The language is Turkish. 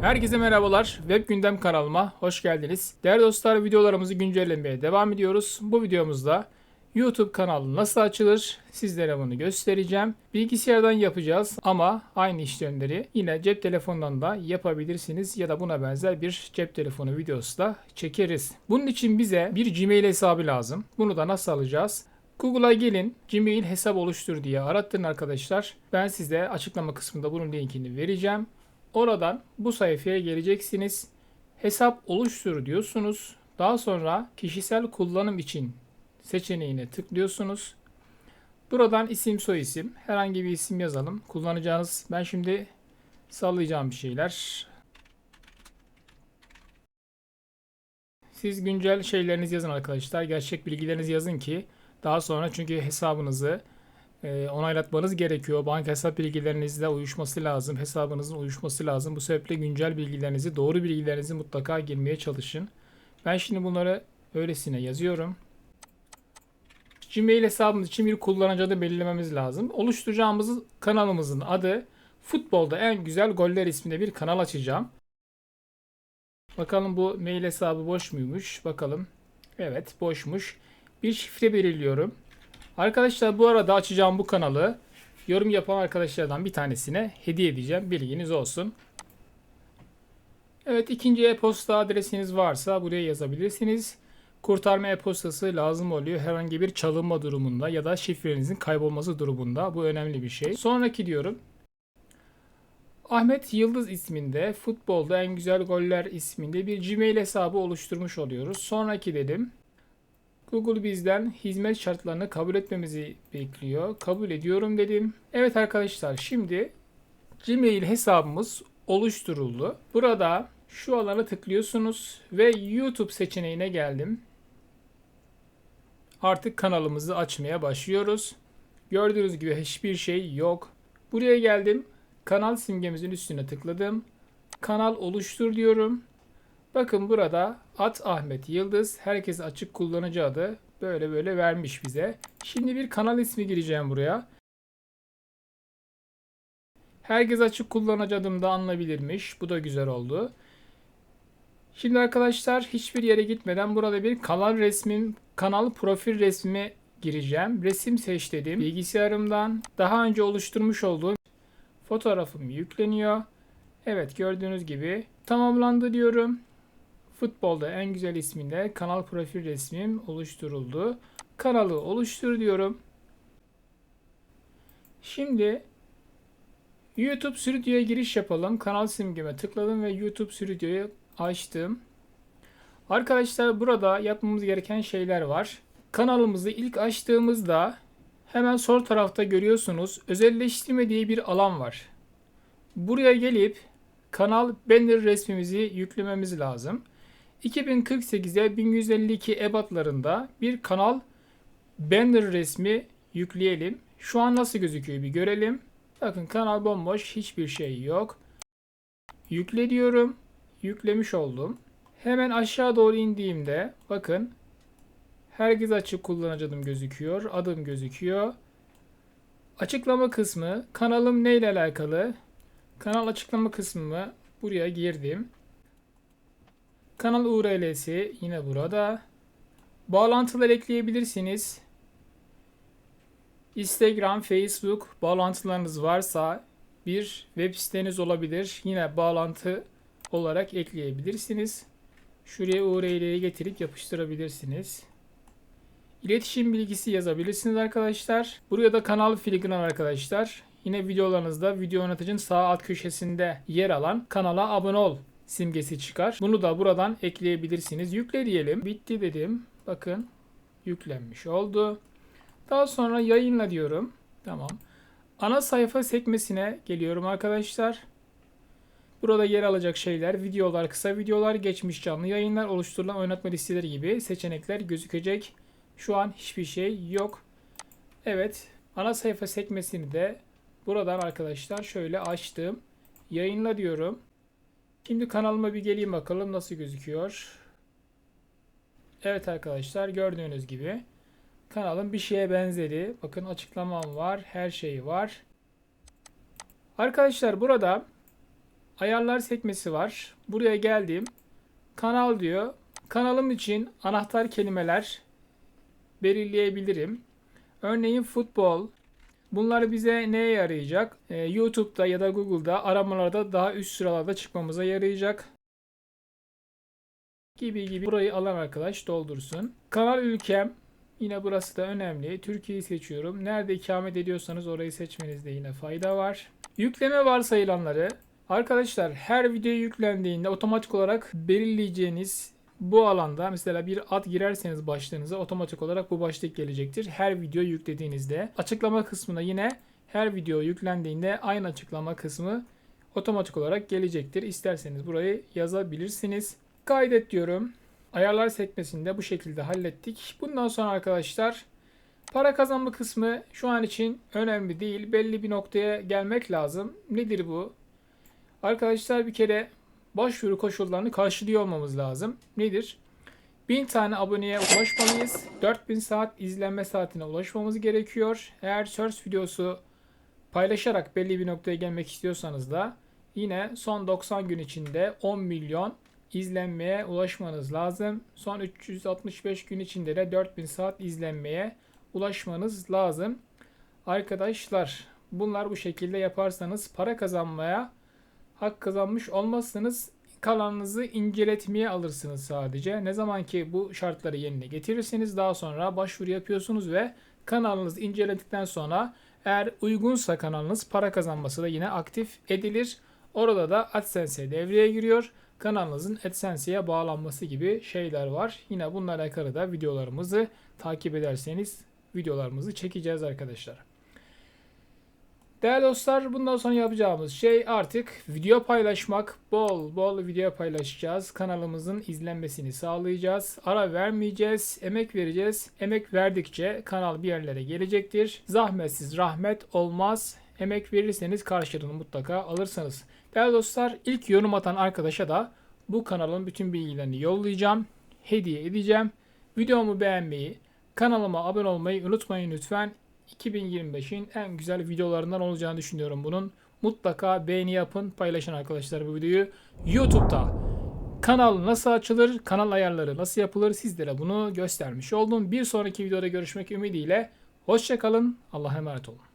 Herkese merhabalar. Web Gündem kanalıma hoş geldiniz. Değerli dostlar videolarımızı güncellemeye devam ediyoruz. Bu videomuzda YouTube kanalı nasıl açılır sizlere bunu göstereceğim. Bilgisayardan yapacağız ama aynı işlemleri yine cep telefonundan da yapabilirsiniz ya da buna benzer bir cep telefonu videosu da çekeriz. Bunun için bize bir Gmail hesabı lazım. Bunu da nasıl alacağız? Google'a gelin Gmail hesap oluştur diye arattırın arkadaşlar. Ben size açıklama kısmında bunun linkini vereceğim. Oradan bu sayfaya geleceksiniz. Hesap oluştur diyorsunuz. Daha sonra kişisel kullanım için seçeneğine tıklıyorsunuz. Buradan isim soyisim herhangi bir isim yazalım. Kullanacağınız ben şimdi sallayacağım bir şeyler. Siz güncel şeylerinizi yazın arkadaşlar. Gerçek bilgilerinizi yazın ki daha sonra çünkü hesabınızı e, onaylatmanız gerekiyor. Banka hesap bilgilerinizle uyuşması lazım. Hesabınızın uyuşması lazım. Bu sebeple güncel bilgilerinizi, doğru bilgilerinizi mutlaka girmeye çalışın. Ben şimdi bunları öylesine yazıyorum. Gmail hesabımız için bir kullanıcı adı belirlememiz lazım. Oluşturacağımız kanalımızın adı Futbolda en güzel goller isminde bir kanal açacağım. Bakalım bu mail hesabı boş muymuş? Bakalım. Evet boşmuş. Bir şifre belirliyorum. Arkadaşlar bu arada açacağım bu kanalı yorum yapan arkadaşlardan bir tanesine hediye edeceğim. Bilginiz olsun. Evet ikinci e-posta adresiniz varsa buraya yazabilirsiniz. Kurtarma e-postası lazım oluyor herhangi bir çalınma durumunda ya da şifrenizin kaybolması durumunda. Bu önemli bir şey. Sonraki diyorum. Ahmet Yıldız isminde futbolda en güzel goller isminde bir Gmail hesabı oluşturmuş oluyoruz. Sonraki dedim. Google bizden hizmet şartlarını kabul etmemizi bekliyor. Kabul ediyorum dedim. Evet arkadaşlar şimdi Gmail hesabımız oluşturuldu. Burada şu alana tıklıyorsunuz ve YouTube seçeneğine geldim. Artık kanalımızı açmaya başlıyoruz. Gördüğünüz gibi hiçbir şey yok. Buraya geldim. Kanal simgemizin üstüne tıkladım. Kanal oluştur diyorum. Bakın burada at Ahmet Yıldız herkes açık kullanıcı adı böyle böyle vermiş bize. Şimdi bir kanal ismi gireceğim buraya. Herkes açık kullanıcı adımda alınabilirmiş. Bu da güzel oldu. Şimdi arkadaşlar hiçbir yere gitmeden burada bir kanal resmim, kanal profil resmi gireceğim. Resim seç dedim. Bilgisayarımdan daha önce oluşturmuş olduğum fotoğrafım yükleniyor. Evet gördüğünüz gibi tamamlandı diyorum. Futbolda en güzel isminde kanal profil resmim oluşturuldu. Kanalı oluştur diyorum. Şimdi YouTube Studio'ya giriş yapalım. Kanal simgeme tıkladım ve YouTube Studio'yu açtım. Arkadaşlar burada yapmamız gereken şeyler var. Kanalımızı ilk açtığımızda hemen sol tarafta görüyorsunuz özelleştirme diye bir alan var. Buraya gelip kanal banner resmimizi yüklememiz lazım. 2048'e 1152 ebatlarında bir kanal banner resmi yükleyelim. Şu an nasıl gözüküyor bir görelim. Bakın kanal bomboş hiçbir şey yok. Yükle diyorum. Yüklemiş oldum. Hemen aşağı doğru indiğimde bakın herkes açık kullanıcı adım gözüküyor. Adım gözüküyor. Açıklama kısmı kanalım ne ile alakalı? Kanal açıklama kısmı buraya girdim. Kanal URL'si yine burada. Bağlantılar ekleyebilirsiniz. Instagram, Facebook bağlantılarınız varsa bir web siteniz olabilir. Yine bağlantı olarak ekleyebilirsiniz. Şuraya URL'yi getirip yapıştırabilirsiniz. İletişim bilgisi yazabilirsiniz arkadaşlar. Buraya da kanal filigran arkadaşlar. Yine videolarınızda video yöneticinin sağ alt köşesinde yer alan kanala abone ol simgesi çıkar. Bunu da buradan ekleyebilirsiniz. Yükle diyelim. Bitti dedim. Bakın yüklenmiş oldu. Daha sonra yayınla diyorum. Tamam. Ana sayfa sekmesine geliyorum arkadaşlar. Burada yer alacak şeyler, videolar, kısa videolar, geçmiş canlı yayınlar, oluşturulan oynatma listeleri gibi seçenekler gözükecek. Şu an hiçbir şey yok. Evet, ana sayfa sekmesini de buradan arkadaşlar şöyle açtım. Yayınla diyorum. Şimdi kanalıma bir geleyim bakalım nasıl gözüküyor. Evet arkadaşlar gördüğünüz gibi kanalın bir şeye benzeri. Bakın açıklamam var. Her şey var. Arkadaşlar burada ayarlar sekmesi var. Buraya geldim. Kanal diyor. Kanalım için anahtar kelimeler belirleyebilirim. Örneğin futbol. Bunlar bize neye yarayacak? Ee, YouTube'da ya da Google'da aramalarda daha üst sıralarda çıkmamıza yarayacak. Gibi gibi burayı alan arkadaş doldursun. Kanal ülkem yine burası da önemli. Türkiye'yi seçiyorum. Nerede ikamet ediyorsanız orayı seçmenizde yine fayda var. Yükleme varsayılanları arkadaşlar her video yüklendiğinde otomatik olarak belirleyeceğiniz bu alanda mesela bir ad girerseniz başlığınıza otomatik olarak bu başlık gelecektir. Her video yüklediğinizde açıklama kısmına yine her video yüklendiğinde aynı açıklama kısmı otomatik olarak gelecektir. İsterseniz burayı yazabilirsiniz. Kaydet diyorum. Ayarlar sekmesinde bu şekilde hallettik. Bundan sonra arkadaşlar para kazanma kısmı şu an için önemli değil. Belli bir noktaya gelmek lazım. Nedir bu? Arkadaşlar bir kere başvuru koşullarını karşılıyor olmamız lazım. Nedir? 1000 tane aboneye ulaşmalıyız. 4000 saat izlenme saatine ulaşmamız gerekiyor. Eğer search videosu paylaşarak belli bir noktaya gelmek istiyorsanız da yine son 90 gün içinde 10 milyon izlenmeye ulaşmanız lazım. Son 365 gün içinde de 4000 saat izlenmeye ulaşmanız lazım. Arkadaşlar bunlar bu şekilde yaparsanız para kazanmaya hak kazanmış olmazsanız kanalınızı inceletmeye alırsınız sadece. Ne zaman ki bu şartları yerine getirirseniz daha sonra başvuru yapıyorsunuz ve kanalınız inceledikten sonra eğer uygunsa kanalınız para kazanması da yine aktif edilir. Orada da AdSense devreye giriyor. Kanalınızın AdSense'ye bağlanması gibi şeyler var. Yine bununla alakalı da videolarımızı takip ederseniz videolarımızı çekeceğiz arkadaşlar. Değerli dostlar bundan sonra yapacağımız şey artık video paylaşmak. Bol bol video paylaşacağız. Kanalımızın izlenmesini sağlayacağız. Ara vermeyeceğiz. Emek vereceğiz. Emek verdikçe kanal bir yerlere gelecektir. Zahmetsiz rahmet olmaz. Emek verirseniz karşılığını mutlaka alırsınız. Değerli dostlar ilk yorum atan arkadaşa da bu kanalın bütün bilgilerini yollayacağım. Hediye edeceğim. Videomu beğenmeyi, kanalıma abone olmayı unutmayın lütfen. 2025'in en güzel videolarından olacağını düşünüyorum bunun. Mutlaka beğeni yapın, paylaşın arkadaşlar bu videoyu. YouTube'da kanal nasıl açılır, kanal ayarları nasıl yapılır sizlere bunu göstermiş oldum. Bir sonraki videoda görüşmek ümidiyle. Hoşçakalın, Allah'a emanet olun.